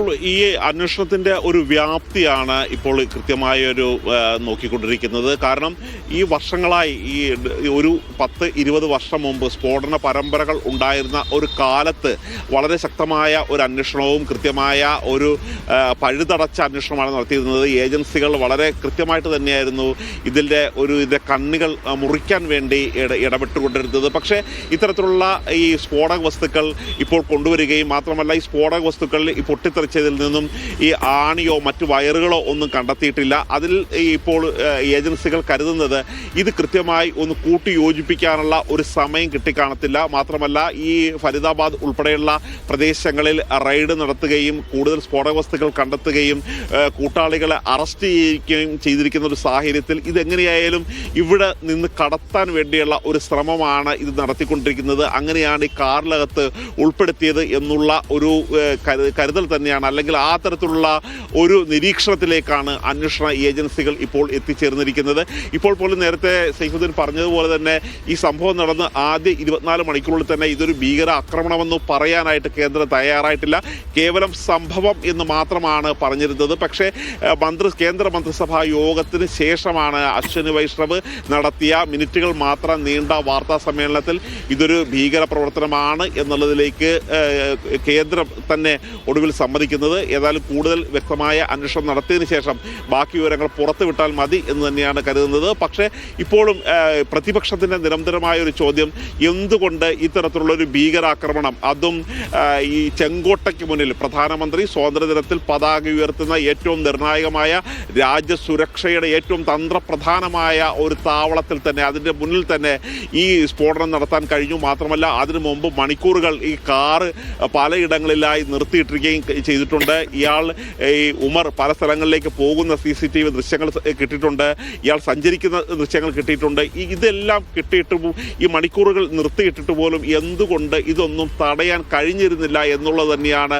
ഈ അന്വേഷണത്തിന്റെ ഒരു വ്യാപ്തിയാണ് ഇപ്പോൾ കൃത്യമായ ഒരു നോക്കിക്കൊണ്ടിരിക്കുന്നത്. കാരണം ഈ വർഷങ്ങളായി ഈ ഒരു പത്ത് ഇരുപത് വർഷം മുമ്പ് സ്ഫോടന പരമ്പരകൾ ഉണ്ടായിരുന്ന ഒരു കാലത്ത് വളരെ ശക്തമായ ഒരു അന്വേഷണവും കൃത്യമായ ഒരു പഴുതടച്ച അന്വേഷണമാണ് നടത്തിയിരുന്നത്. ഏജൻസികൾ വളരെ കൃത്യമായിട്ട് തന്നെയായിരുന്നു ഇതിന്റെ ഒരു ഇതിന്റെ കണ്ണുകൾ മുറിക്കാൻ വേണ്ടി ഇട ഇടപെട്ടുകൊണ്ടിരുന്നത്. പക്ഷേ ഇത്തരത്തിലുള്ള ഈ സ്ഫോടക വസ്തുക്കൾ ഇപ്പോൾ കൊണ്ടുവരികയും മാത്രമല്ല ഈ സ്ഫോടക വസ്തുക്കളിൽ ഈ പൊട്ടിത്തെറിച്ചതിൽ നിന്നും ഈ ആണിയോ മറ്റു വയറുകളോ ഒന്നും കണ്ടെത്തിയിട്ടില്ല. അതിൽ ഇപ്പോൾ ഏജൻസികൾ കരുതുന്നത് ഇത് കൃത്യമായി ഒന്ന് കൂട്ടി യോജിപ്പിക്കാനുള്ള ഒരു സമയം കിട്ടിക്കാണത്തില്ല. മാത്രമല്ല ഈ ഫരീദാബാദ് ഉൾപ്പെടെയുള്ള പ്രദേശങ്ങളിൽ റെയ്ഡ് നടത്തുകയും കൂടുതൽ സ്ഫോടക വസ്തുക്കൾ കണ്ടെത്തുകയും കൂട്ടാളികളെ അറസ്റ്റ് ചെയ്യുകയും ചെയ്തിരിക്കുന്ന ഒരു സാഹചര്യത്തിൽ ഇതെങ്ങനെയായാലും ഇവിടെ നിന്ന് കടത്താൻ വേണ്ടിയുള്ള ഒരു ശ്രമമാണ് ഇത് നടത്തിക്കൊണ്ടിരിക്കുന്നത്. അങ്ങനെയാണ് ഈ കാറിനകത്ത് ഉൾപ്പെടുത്തിയത് എന്നുള്ള ഒരു കരുതൽ തന്നെയാണ് അല്ലെങ്കിൽ ആ തരത്തിലുള്ള ഒരു നിരീക്ഷണത്തിലേക്കാണ് അന്വേഷണ ഏജൻസികൾ ഇപ്പോൾ എത്തിച്ചേർന്നിരിക്കുന്നത്. ഇപ്പോൾ പോലും നേരത്തെ സൈഫുദ്ദീൻ പറഞ്ഞതുപോലെ തന്നെ ഈ സംഭവം നടന്ന് ആദ്യ ഇരുപത്തിനാല് മണിക്കൂറിൽ തന്നെ ഇതൊരു ഭീകര ആക്രമണമെന്ന് പറയാനായിട്ട് കേന്ദ്രം തയ്യാറായിട്ടില്ല. കേവലം സംഭവം എന്ന് മാത്രമാണ് പറഞ്ഞിരുന്നത്. പക്ഷേ മന്ത്രി കേന്ദ്ര മന്ത്രിസഭാ യോഗത്തിന് ശേഷമാണ് അശ്വനി വൈഷ്ണവ് നടത്തിയ മിനിറ്റുകൾ മാത്രം നീണ്ട വാർത്താ സമ്മേളനത്തിൽ ഇതൊരു ഭീകര പ്രവർത്തനമാണ് എന്നുള്ളതിലേക്ക് കേന്ദ്രം തന്നെ ഒടുവിൽ സമ്മതിക്കുന്നത് ഏതായാലും കൂടുതൽ വ്യക്തമായ അന്വേഷണം നടത്തിയതിനു ശേഷം ബാക്കി വിവരങ്ങൾ പുറത്തുവിട്ടാൽ മതി എന്ന് തന്നെയാണ് കരുതുന്നത്. പക്ഷേ ഇപ്പോഴും പ്രതിപക്ഷത്തിന്റെ നിരന്തരമായ ഒരു ചോദ്യം എന്തുകൊണ്ട് ഇത്തരത്തിലുള്ള ഒരു ഭീകരാക്രമണം? അതും ഈ ചെങ്കോട്ടയ്ക്ക് മുന്നിൽ പ്രധാനമന്ത്രി സ്വാതന്ത്ര്യദിനത്തിൽ പതാക ഉയർത്തുന്ന ഏറ്റവും നിർണായകമായ രാജ്യസുരക്ഷയുടെ ഏറ്റവും തന്ത്രപ്രധാനമായ ഒരു താവളത്തിൽ തന്നെ അതിന്റെ മുന്നിൽ തന്നെ ഈ സ്ഫോടനം നടത്താൻ കഴിഞ്ഞു. മാത്രമല്ല അതിനു മുമ്പ് മണിക്കൂറുകൾ ഈ കാറ് പലയിടങ്ങളിലായി നിർത്തിയിട്ടിരിക്കുകയും ചെയ്തിട്ടുണ്ട്. ഇയാൾ ഈ ഉമർ പല സ്ഥലങ്ങളിലേക്ക് പോകുന്ന സി സി ടി വി ദൃശ്യങ്ങൾ കിട്ടിയിട്ടുണ്ട്. ഇയാൾ സഞ്ചരിക്കുന്ന ദൃശ്യങ്ങൾ കിട്ടിയിട്ടുണ്ട്. ഇതെല്ലാം കിട്ടിയിട്ട് ഈ മണിക്കൂറുകൾ നിർത്തിയിട്ടിട്ട് പോലും എന്തുകൊണ്ട് ഇതൊന്നും തടയാൻ കഴിഞ്ഞിരുന്നില്ല എന്നുള്ളത് തന്നെയാണ്